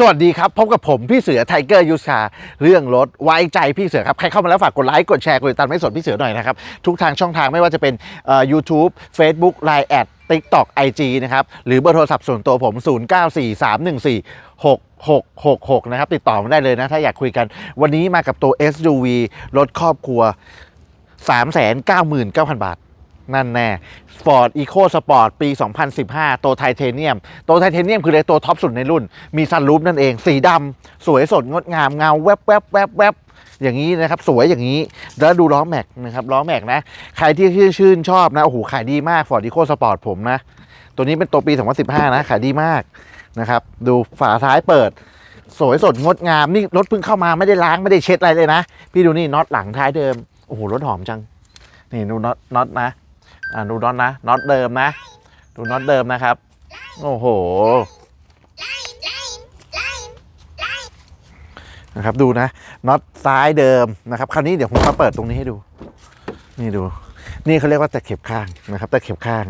สวัสดีครับพบกับผมพี่เสือไทเกอร์ยูชาเรื่องรถไว้ใจพี่เสือครับ ใครเข้ามาแล้วฝากกดไลค์กดแชร์กดติดตามไม่สนพี่เสือหน่อยนะครับ ทุกทางช่องทางไม่ว่าจะเป็นเอ่อ YouTube Facebook Line แอด TikTok IG นะครับ หรือเบอร์โทรศัพท์ส่วนตัวผม 094314 6666 นะครับ ติดต่อมาได้เลยนะ ถ้าอยากคุยกัน วันนี้มากับตัว SUV รถครอบครัว 399,000 บาท นั่นแน่ Ford Eco Sport ปี 2015 ตัวไทเทเนียม ตัวไทเทเนียมคือเลยตัวท็อปสุดในรุ่น มีซันรูปนั่นเอง สีดำ สวยสดงดงาม เงาแวบแวบแวบแวบอย่างนี้นะครับ สวยอย่างนี้ แล้วดูล้อแม็กนะครับ ล้อแม็กนะ ใครที่ชื่นชื่นชอบนะ โอ้โห ขายดีมาก Ford Eco Sport ผมนะ ตัวนี้เป็นตัวปี 2015 นะ ขายดีมากนะครับ ดูฝาท้ายเปิด สวยสดงดงาม นี่รถเพิ่งเข้ามาไม่ได้ล้างไม่ได้เช็ดอะไรเลยนะ พี่ดูนี่น็อตหลังท้ายเดิม โอ้โห รถหอมจัง นี่ดูน็อตน็อตนะ อ่าดูน็อตนะน็อตเดิมนะดูน็อตเดิมนะครับ โอ้โหนะครับดูนะน็อตซ้ายเดิมนะครับคราวนี้เดี๋ยวผมมาเปิดตรงนี้ให้ดู นี่ดู นี่เขาเรียกว่าตะเข็บข้างนะครับตะเข็บข้าง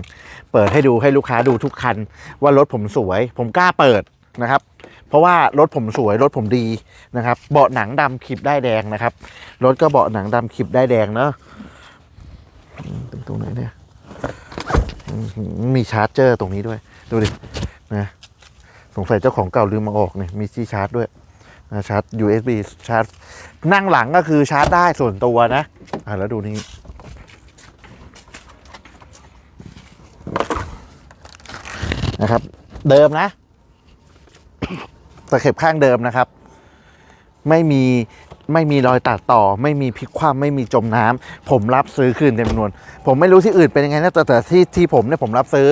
เปิดให้ดูให้ลูกค้าดูทุกคัน ว่ารถผมสวย ผมกล้าเปิดนะครับ เพราะว่ารถผมสวยรถผมดีนะครับ เบาะหนังดำคลิปได้แดงนะครับรถก็เบาะหนังดำคลิปได้แดงเนอะตรงไหนเนี่ย มีชาร์จเจอร์ตรงนี้ด้วย ดูดินะสงสัยเจ้าของเก่าลืมมาออกเนี่ยมีที่ชาร์จด้วยนะชาร์จ USB ชาร์จ นั่งหลังก็คือชาร์จได้ส่วนตัวนะ อะแล้วดูนี่นะครับ เดิมนะตะเข็บข้างเดิมนะครับ ไม่มี ไม่มีรอยตัดต่อ ไม่มีพลิกคว่ำไม่มีจมน้ำผมรับซื้อคืนเต็มจำนวน ผมไม่รู้ที่อื่นเป็นยังไงนะแต่แต่ที่ที่ผมเนี่ยผมรับซื้อ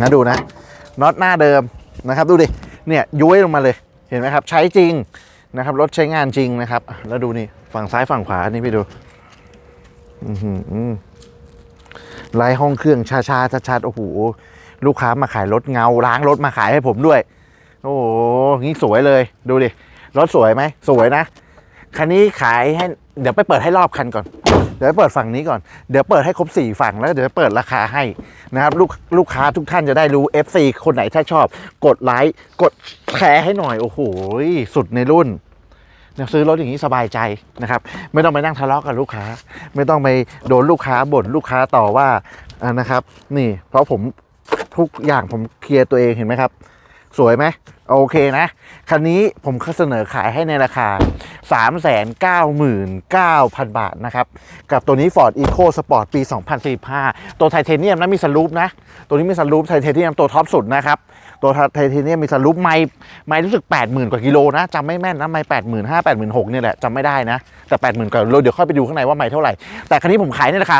นะดูนะน็อตหน้าเดิมนะครับ ดูดิเนี่ยย้วยลงมาเลยเห็นไหมครับ ใช้จริงนะครับ รถใช้งานจริงนะครับ แล้วดูนี่ฝั่งซ้ายฝั่งขวานี่พี่ดูอือหือลายห้องเครื่องชาชาชัดชัดๆโอ้โหลูกค้ามาขายรถเงาล้างรถมาขายให้ผมด้วย โอ้โหงี้สวยเลย ดูดิ รถสวยไหม สวยนะ คันนี้ขายให้ เดี๋ยวไปเปิดให้รอบคันก่อน เดี๋ยวไปเปิดฝั่งนี้ก่อน เดี๋ยวเปิดให้ครบสี่ฝั่งแล้วเดี๋ยวจะเปิดราคาให้นะครับ ลูกลูกค้าทุกท่านจะได้รู้ FC คนไหนถ้าชอบ กดไลค์ กดแชร์ให้หน่อย โอ้โห สุดในรุ่นเนี่ยซื้อรถอย่างนี้สบายใจนะครับ ไม่ต้องไปนั่งทะเลาะกับลูกค้า ไม่ต้องไปโดนลูกค้าบ่นลูกค้าต่อว่านะครับ นี่ เพราะผมทุกอย่างผมเคลียร์ตัวเองเห็นไหมครับ สวยไหมโอเคนะ คันนี้ผมเสนอขายให้ในราคา 399,000 บาทนะครับ กับตัวนี้ Ford Eco Sport ปี 2045 ตัวไทเทเนียมนะมีสลูปนะ ตัวนี้มีสลูปไทเทเนียมตัวท็อปสุดนะครับ ตัวไทเทเนียมมีสลูปไม่ไม่รู้สึก 80,000 กว่ากิโลนะจำไม่แม่นนะไม่85,000 86,000เนี่ยแหละจำไม่ได้นะ แต่ 80,000 กว่ากิโลเดี๋ยวค่อยไปดูข้างในว่าไม่เท่าไหร่ แต่คันนี้ผมขายในราคา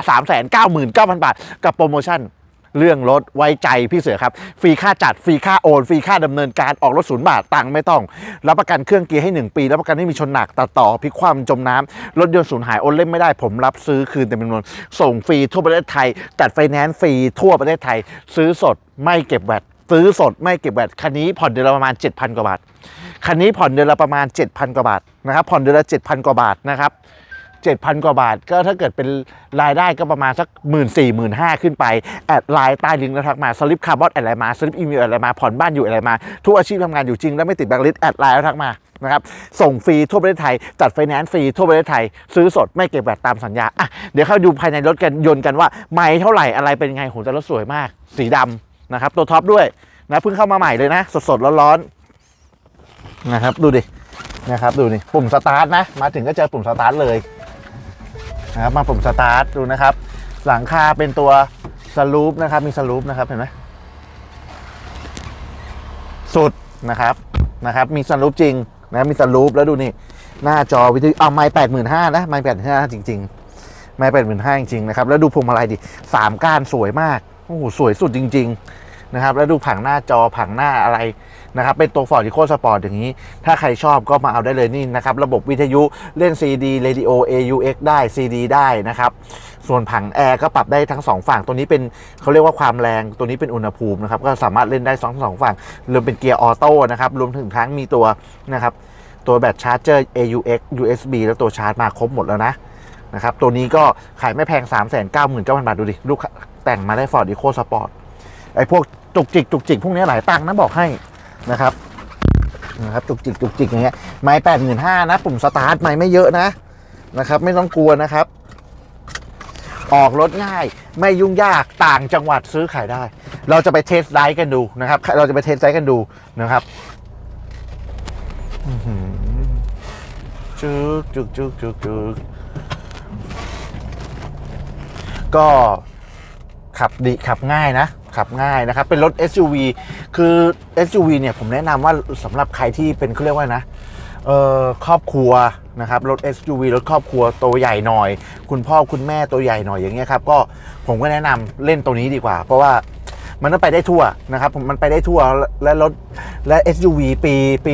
399,000 บาท กับโปรโมชั่น เรื่องรถไว้ใจพี่เสือครับ ฟรีค่าจัดฟรีค่าโอน ฟรีค่าดำเนินการออกรถศูนย์บาทตังค์ไม่ต้อง รับประกันเครื่องเกียร์ให้ 1 ปี รับประกันไม่มีชนหนักตัดต่อพลิกคว่ำจมน้ำรถยนต์สูญหายโอนเล่นไม่ได้ผมรับซื้อคืนเต็มจำนวนส่งฟรีทั่วประเทศไทยจัดไฟแนนซ์ฟรีทั่วประเทศไทย ซื้อสดไม่เก็บแวตซื้อสดไม่เก็บแวตคันนี้ผ่อนเดือนละประมาณ 7,000 กว่าบาทคันนี้ผ่อนเดือนละประมาณ 7,000 กว่าบาทนะครับผ่อนเดือนละ7,000 กว่าบาทนะครับ 7,000 กว่าบาท ก็ถ้าเกิดเป็นรายได้ก็ประมาณสัก 1 4 0 0 0 0 5 0 0ขึ้นไป แอดไลน์ใต้ลิงก์แล้วทักมาสลิปคาร์บอนแอดอะไรมาสลิปอีเมลอะไรมา ผ่อนบ้านอยู่อะไรมา ทุกอาชีพทำงานอยู่จริง แล้วไม่ติดแบงค์ลิสต์แอดไลน์แล้วทักมานะครับส่งฟรีทั่วประเทศไทย จัดไฟแนนซ์ฟรีทั่วประเทศไทย ซื้อสดไม่เก็บแบตตามสัญญาอะเดี๋ยวเข้าดูภายในรถกันยนต์กันว่าไม่เท่าไหร่อะไรเป็นไงโหแต่รถสวยมาก สีดำนะครับ ตัวท็อปด้วยนะเพิ่งเข้ามาใหม่เลยนะ สดๆร้อนๆนะครับ ดูดินะครับดูนี่ปุ่มสตาร์ทนะ มาถึงก็เจอปุ่มสตาร์ทเลย นะครับมาปุ่มสตาร์ทดูนะครับ หลังคาเป็นตัวสลูปนะครับ มีสลูปนะครับเห็นไหมสุดนะครับนะครับ มีสลูปจริงนะมีสลูปแล้วดูนี่ หน้าจอวิทยุเอาไม้แปดหมื่นห้านะไม้แปดห้าจริง ๆ ไม้แปดหมื่นห้าจริงๆนะครับ แล้วดูพวงมาลัยดิสามก้านสวยมากโอ้โหสวยสุดจริง ๆ นะครับ แล้วดูผังหน้าจอผังหน้าอะไร นะครับเป็นตัว Ford Eco Sport อย่างนี้ ถ้าใครชอบก็มาเอาได้เลยนี่นะครับ ระบบวิทยุเล่น CD Radio AUX ได้ CD ได้นะครับ ส่วนผังแอร์ก็ปรับได้ทั้งสองฝั่ง ตัวนี้เป็นเขาเรียกว่าความแรงตัวนี้เป็นอุณหภูมินะครับ ก็สามารถเล่นได้สองสองฝั่งรวมเป็นเกียร์ออโต้นะครับรวมถึงทั้งมีตัวนะครับตัวแบตชาร์จเจอร์ AUX USB แล้วตัวชาร์จมาครบหมดแล้วนะนะครับตัวนี้ก็ขายไม่แพง 3 9 9 0 0 0 บาท ดูดิ ลูกแต่งมาได้ Ford Eco Sport ไอ้พวกจุกจิกจุกจิกพวกนี้หลายตังค์นะบอกให้ นะครับนะครับจุกจิกจุกจิกอย่างเงี้ยไม้แปดหมื่นห้านะปุ่มสตาร์ทไม้ไม่เยอะนะนะครับ ไม่ต้องกลัวนะครับ ออกรถง่ายไม่ยุ่งยากต่างจังหวัดซื้อขายได้ เราจะไปเทสไดร์กันดูนะครับ เราจะไปเทสไดร์กันดูนะครับจึกจึกจึกจึกจึกก็ขับดีขับง่ายนะ ขับง่ายนะครับ เป็นรถ SUV คือ SUV เนี่ยผมแนะนำว่าสำหรับใครที่เป็นเขาเรียกว่านะเออครอบครัวนะครับรถ SUV รถครอบครัวตัวใหญ่หน่อย คุณพ่อคุณแม่ตัวใหญ่หน่อยอย่างเงี้ยครับก็ผมก็แนะนำเล่นตัวนี้ดีกว่า เพราะว่ามันต้องไปได้ทั่วนะครับผมมันไปได้ทั่วและรถและ SUV ปีปี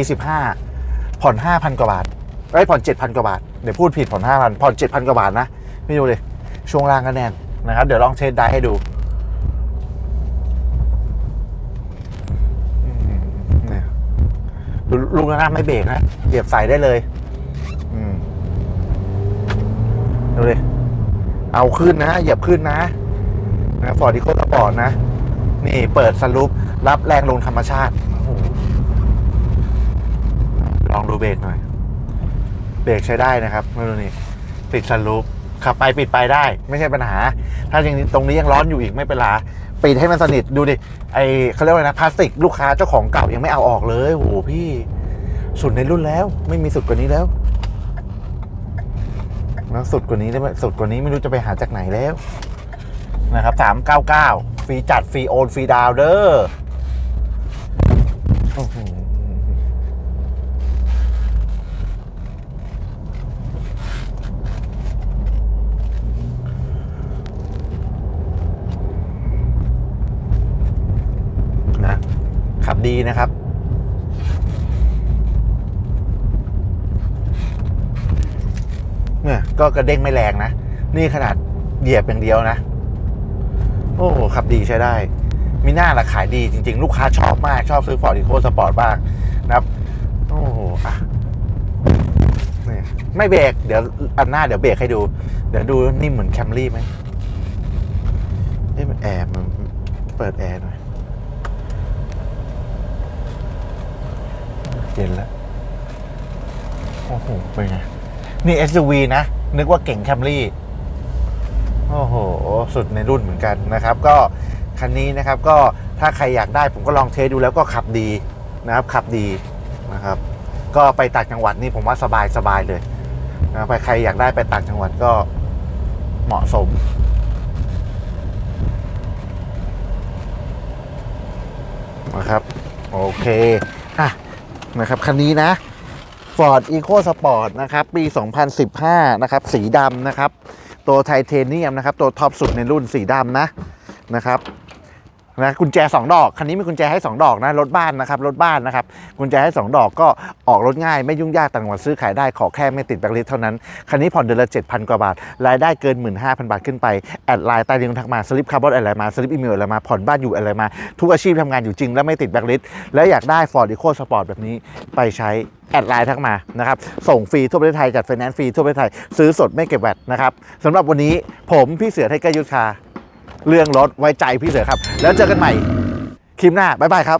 15 ผ่อน 5,000 กว่าบาทไอ้ผ่อน 7,000 กว่าบาท เดี๋ยวพูดผิดผ่อน 5,000 ผ่อน 7,000 กว่าบาทนะไม่ดูเลยช่วงล่างก็แน่นนะครับ เดี๋ยวลองเทสได้ให้ดูอืมเนี่ย ดู ลูกระนาไม่เบรกนะเหยียบใส่ได้เลยอืมดูเลยเอาขึ้นนะเหยียบขึ้นนะนะฟอร์ดิโคสปอร์ตนะ นี่เปิดสลูปรับแรงลงธรรมชาติ ลองดูเบรกหน่อย เบรกใช้ได้นะครับไม่รู้นี่ปิดสลูปขับไปปิดไปได้ ไม่ใช่ปัญหา ถ้ายังตรงนี้ยังร้อนอยู่อีกไม่เป็นไร ปิดให้มันสนิทดูดิไอเขาเรียกว่าไงนะพลาสติกลูกค้าเจ้าของเก่ายังไม่เอาออกเลยโหพี่สุดในรุ่นแล้ว ไม่มีสุดกว่านี้แล้วแล้วสุดกว่านี้ได้ไหมสุดกว่านี้ไม่รู้จะไปหาจากไหนแล้ว นะครับสามเก้าเก้าฟรีจัดฟรีโอนฟรีดาวน์เด้อโอ้โหนะขับ ดีนะครับ เนี่ยก็กระเด้งไม่แรงนะ นี่ขนาดเหยียบอย่างเดียวนะ โอ้ขับดีใช้ได้ มีหน้าละขายดีจริง ๆ ลูกค้าชอบมาก ชอบซื้อฟอร์ดอีโคสปอร์ตบ้างนะครับโอ้โหอะนี่ไม่เบรกเดี๋ยวอันหน้าเดี๋ยวเบรกให้ดู เดี๋ยวดูนิ่มเหมือนแคมรี่ไหมเอ้มันแอร์มันเปิดแอร์หน่อย เย็นแล้ว โอ้โห เป็นไง นี่ SUV นะ นึกว่าเก่งแคมรี่โอ้โห สุดในรุ่นเหมือนกันนะครับ ก็คันนี้นะครับก็ถ้าใครอยากได้ผมก็ลองเทสดูแล้วก็ขับดีนะครับ ขับดีนะครับ ก็ไปต่างจังหวัดนี่ผมว่าสบายสบายเลยนะไปใครอยากได้ไปต่างจังหวัดก็เหมาะสมนะครับ โอเค นะครับ คันนี้นะ Ford Eco Sport นะครับ ปี 2015 นะครับ สีดำนะครับ ตัวไทเทเนียมนะครับ ตัวท็อปสุดในรุ่นสีดำนะนะครับ นะกุญแจ 2 ดอก คันนี้มีกุญแจให้ 2 ดอกนะรถบ้านนะครับรถบ้านนะครับกุญแจให้ 2 ดอกก็ออกรถง่าย ไม่ยุ่งยากต่างจังหวัดซื้อขายได้ขอแค่ไม่ติดแบล็คลิสเท่านั้น คันนี้ผ่อนเดือนละ 7,000 กว่าบาท รายได้เกิน 15,000 บาทขึ้นไป แอดไลน์ใต้ลิงก์ทักมาสลิปคาร์บอนอะไรมาสลิปอีเมลอะไรมาผ่อนบ้านอยู่อะไรมา ทุกอาชีพทำงานอยู่จริง และไม่ติดแบล็คลิสและอยากได้ Ford Eco Sport แบบนี้ไปใช้แอดไลน์ทักมานะครับส่งฟรีทั่วประเทศไทยจัดไฟแนนซ์ฟรีทั่วประเทศไทยซื้อสดไม่เก็บแวตนะครับสำหรับวันนี้ผมพี่เสือไทเกอร์ยุทธา เรื่องรถไว้ใจพี่เสือครับ แล้วเจอกันใหม่คลิปหน้าบ๊ายบายครับ